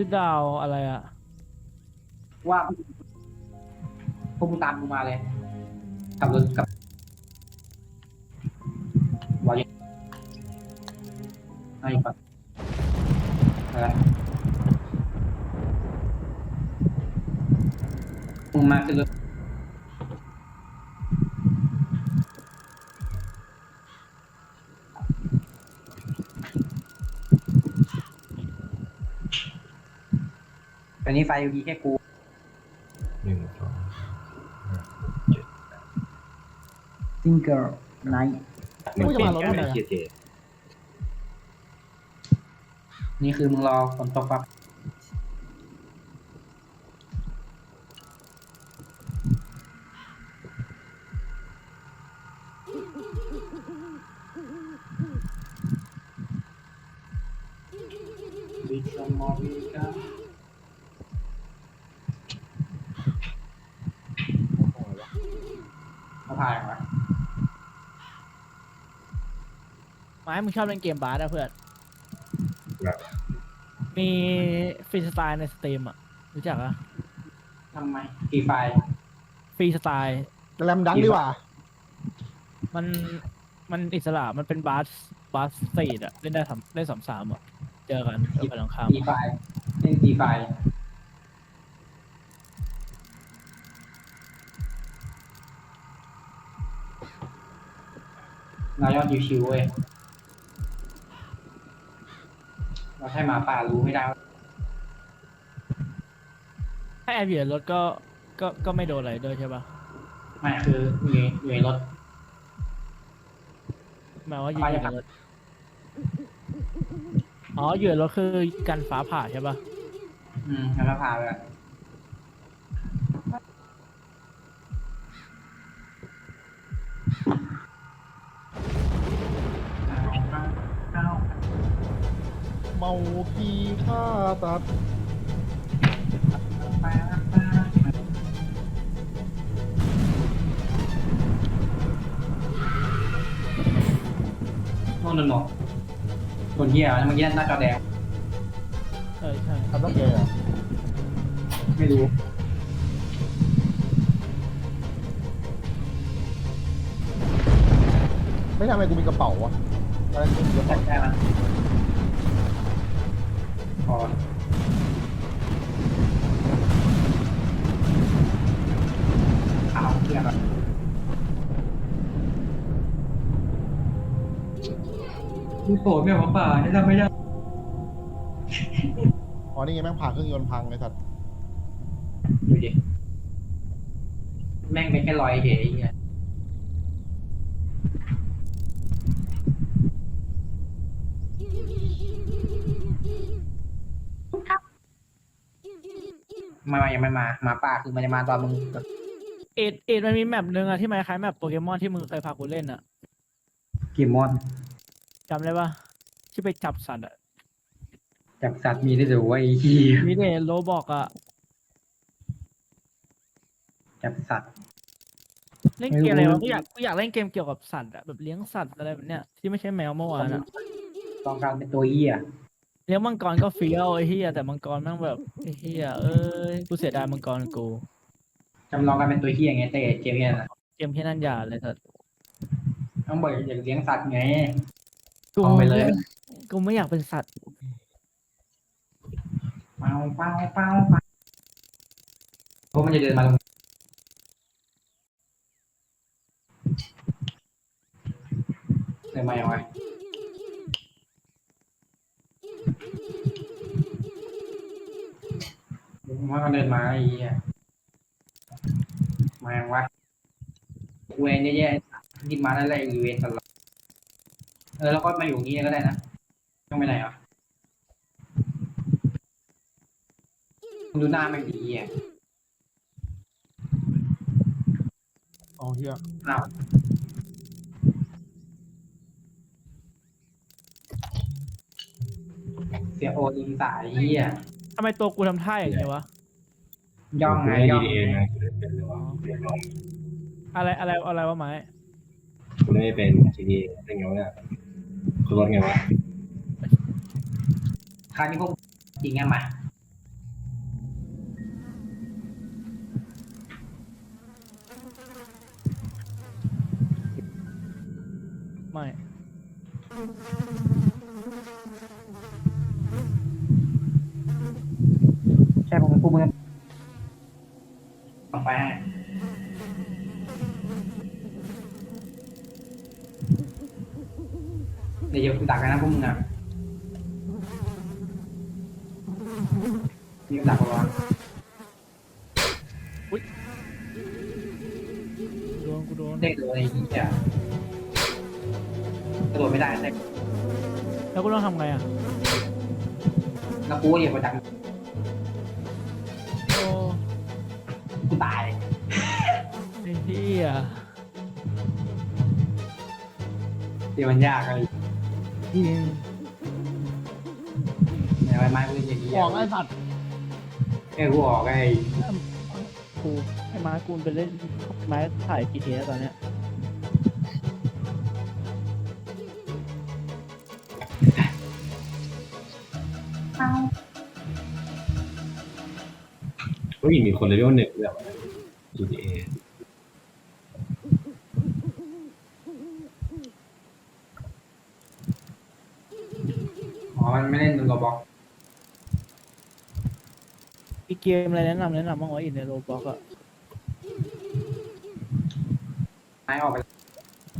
ชื่อดาวอะไรอะว่าพวกมึงตามกูมาเลยขับรถกับวายไอ้ปัดอะไรมึงมาขึ้นรถ อนนี้ไฟมีแค่กูหนึ่งสองห้าหกเจ็ดซิงเกิลไนท์หนึ่งกูจะมารถทำไมอะเจ็ดเจ็ดนี่คือมึงรอฝนตกปะบิชมอบิกาเขาพายเหรอ ไม้มึงชอบเล่นเกมบาสอะเพื่อนแบบมีฟรีสไตล์ในสตรีมอะรู้จักอะทำไมกี่ไฟล์ ฟรีสไตล์ แรมดังดีกว่า มันมันอิสระมันเป็นบาสบาสสตรีทอะเล่นได้ทำได้สามสามอะเจอกันเจอกันหลังข้ามกี่ไฟล์เล่นกี่ไฟล์เรายอดยูชิวเว้ย เราให้หมาป่ารู้ไม่ได้ว่าถ้าแอบอยู่ในรถก็ก็ก็ไม่โดนอะไรด้วยใช่ปะไม่คืออยู่ในอยู่ในรถ หมายว่าอยู่ไปในครับรถอ๋ออยู่ในรถคือกันฟ้าผ่าใช่ปะอืมแล้วก็พาไปอะเอาเอา เมาคีฆ่าตัดไปไปโน่นนนหมดคนเหี้ยเมื่อกี้หน้าจอแดงเออใช่ทำต้องเกย์อะไม่รู้ไม่ทำไมกูมีกระเป๋าวะอะไรกูมีกระแต่เป๋าแค่นั้น พอเอาเพื่อนอะกูโกรธแม่หมาป่าที่ทำไม่ได้อ๋อนี่ไงแม่งผ่าเครื่องยนต์พังไอ้สัตว์ดูดิ แม่งเป็นแค่รอยเฉยไอ้เงี้ย มามายังไม่มาหมาป่าคือมันจะมาตอนมึงเอ็ดเอ็ดมันมีแมปหนึ่งอะที่มันคล้ายแมปโปเกมอนที่มึงเคยพากูเล่นอะกิมมอนจำได้ปะที่ไปจับสัตว์อะจับสัตว์มีได้ดูว่าไอ้ที่มีเดโลบอกอะจับสัตว์ เล่นเกมอะไรไม่รู้ วะกูอยากกูอยากเล่นเกมเกี่ยวกับสัตว์อะแบบเลี้ยงสัตว์อะไรแบบเนี้ยที่ไม่ใช่แมวเมื่อวานอะต้องการเป็นตัวเหี้ย เลี้ยงมังกรก็เฟี้ยวไอ้เหี้ยแต่มังกรแม่งแบบไอ้เหี้ยเอ้ยกูเสียดายมังกรกูจำลองกันเป็นตัวเหี้ยไงเต้เจมเนี่ยนะเกมแค่นั้นอย่าเลยเถอะต้องบอกอยากเลี้ยงสัตว์ไงกูเอาไปเลยกูไม่อยากเป็นสัตว์เป้าเป้าเป้าเป้าเพราะมันจะเดินมาตรงเดินมาอย่างไร มันก็เดินมาไอ้เหี้ยมาอย่างวะเวนแย่ๆยินมาแล้วแหละอีเวนตลอดเออแล้วก็มาอยู่นี่ก็ได้นะต้องไปไหนอะดูหน้ามันดีอะอ๋อเฮียอ้าวเสียโอยิงสายเหี้ยทำไมตัวกูทำท่าอย่างนี้วะ ย่องไงกูย่องเล่น GTA นะกูเล่นเป็นเลยวะเรียนลองอะไรอะไรอะไรวะไม้กูเล่นไม่เป็น GTA เล่นไงวะเนี่ยคือรถไงวะคราวนี้พวกจริงไงมา ของพวกมึงต่อไปให้ เดี๋ยวกูดักกันนะพวกมึงอะมีกับดักปะวะโดนกูโดน เด็กตัวไอ้ที่จะกระโดดไม่ได้แต่แล้วกูต้องทำไงอะ แล้วกูก็เหยียบไปดักโอ้กูตายไอ้เหี้ย เดี๋ยวมันยากเลยจริง เนี่ยไม้ไม้กูจะอย่างนี้ออกไอ้สัตว์แค่กูออกไอ้กูไอ้ม้ากูไปเล่นไม้ถ่าย GTA ตอนเนี้ยเฮ้ยมีคนเลเวลหนึ่งแบบ GTA อ๋อมันไม่เล่นโรบอกมีเกมอะไรแนะนำแนะนำบ้างวะอินในโรบล็อกอะไม้ออกไป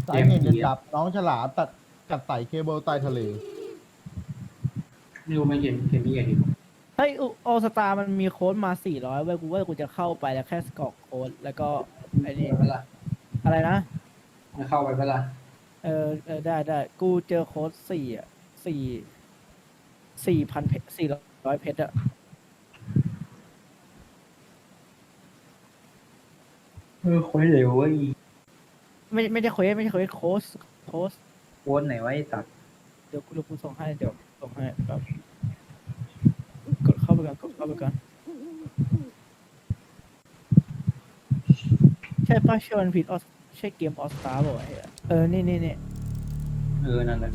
สายเหตุจะจับน้องฉลามตัดกัดไต่เคเบิลใต้ทะเล ไม่รู้มันเขียนเขียนมีอะไรอยู่เฮ้ยโอสตามันมีโค้ดมา400เว้ยกูว่ากูจะเข้าไปแล้วแค่สกรอกโค้ดแล้วก็ไอ้นี่ไปละอะไรนะมันเข้าไปไปละเออเออได้ได้กูเจอโค้ดสี่อะสี่ สี่พันเพชรสี่ร้อยเพชรอะเออโค้ดเร็วเว้ยไม่ไม่ใช่เควสไม่ใช่เควสโค้ดโค้ดโค้ดไหนไว้ตัดเดี๋ยวกูเดี๋ยวกูส่งให้เดี๋ยวส่งให้ครับกดเข้าไปก่อนกดเข้าไปก่อนใช่ป้าเชื่อมันผิดออสใช่เกมออสตาร์ป่าวะไอ้เหี้ยเออนี่นี่นี่ เออนั่นแหละ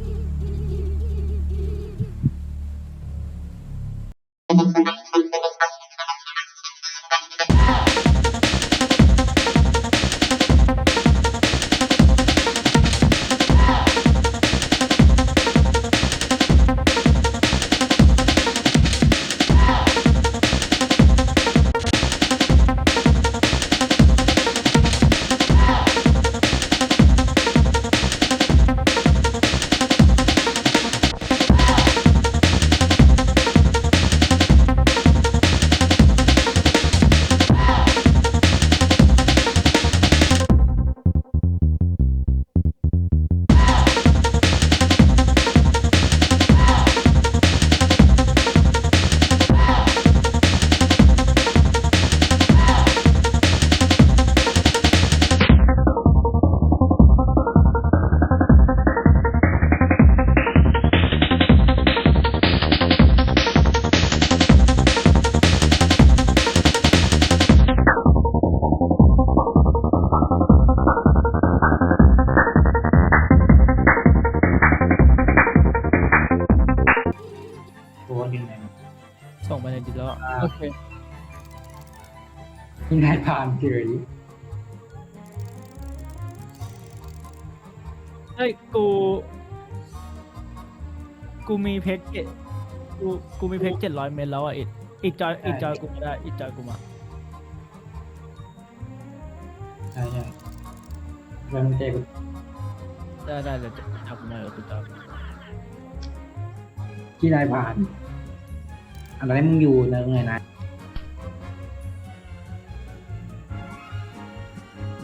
ที่นายผ่านเฉยเฮ้ยกู กูมีเพชรเจ็ดกูกูมีเพชรเจ็ดร้อยเมตรแล้วอะอิดอิดจอยอิดจอยกูไม่ได้อิดจอยกูมาใช่ใช่เริ่มเจ๊กูได้ได้เดี๋ยวจะทำมาเดี๋ยวกูจะที่นายผ่านอันนั้นมึงอยู่เนิงเลย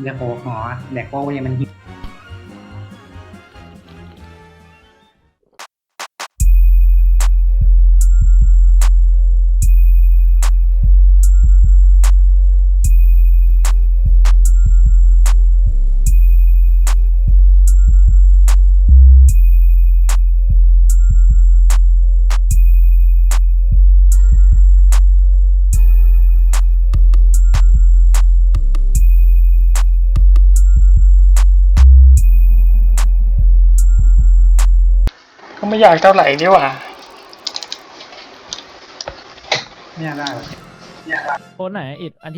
เดี๋ยวโคหอเด็กโป้เนี่ยมันหิว ไม่อยากเท่าไหร่ดีกว่าเนี่ยได้หรอโค้ดไหนอิดอันที่